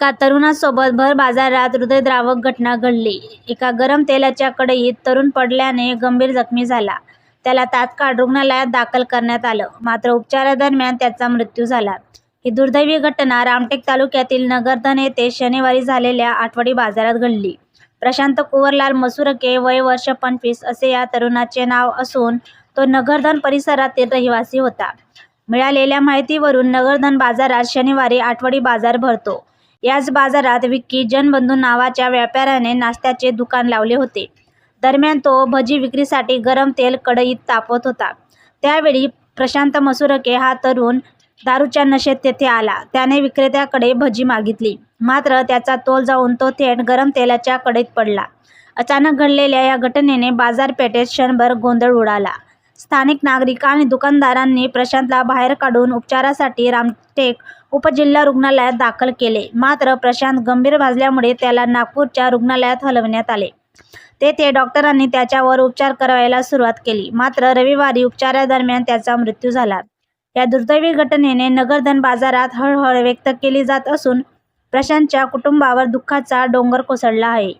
एका तरुणासोबत भर बाजारात हृदयद्रावक घटना घडली. एका गरम तेलाच्या कढईत तरुण पडल्याने गंभीर जखमी झाला. त्याला तात्काळ रुग्णालयात दाखल करण्यात आलं. मात्र उपचारादरम्यान त्याचा मृत्यू झाला. ही दुर्दैवी घटना रामटेक तालुक्यातील नगरधन येथे शनिवारी झालेल्या आठवडी बाजारात घडली. प्रशांत कुंवरलाल मसुरके वय वर्ष पंचवीस असे या तरुणाचे नाव असून तो नगरधन परिसरातील रहिवासी होता. मिळालेल्या माहितीवरून नगरधन बाजारात शनिवारी आठवडी बाजार भरतो. याच बाजारात विक्की जनबंधू नावाच्या व्यापाऱ्याने नाश्त्याचे दुकान लावले होते. दरम्यान तो भजी विक्रीसाठी गरम तेल कढईत तापवत होता. त्यावेळी प्रशांत मसुरके हा तरुण दारूच्या नशेत तेथे आला. त्याने विक्रेत्याकडे भजी मागितली. मात्र त्याचा तोल जाऊन तो थेट गरम तेलाच्या कढईत पडला. अचानक घडलेल्या या घटनेने बाजारपेठेत क्षणभर गोंधळ उडाला. स्थानिक नागरिक आणि दुकानदारांनी प्रशांतला बाहेर काढून उपचारासाठी रामटेक उपजिल्हा रुग्णालयात दाखल केले. मात्र प्रशांत गंभीर भाजल्यामुळे त्याला नागपूरच्या रुग्णालयात हलवण्यात आले. तेथे डॉक्टरांनी त्याच्यावर उपचार करायला सुरुवात केली. मात्र रविवारी उपचारादरम्यान त्याचा मृत्यू झाला. या दुर्दैवी घटनेने नगरधन बाजारात हळहळ व्यक्त केली जात असून प्रशांतच्या कुटुंबावर दुःखाचा डोंगर कोसळला आहे.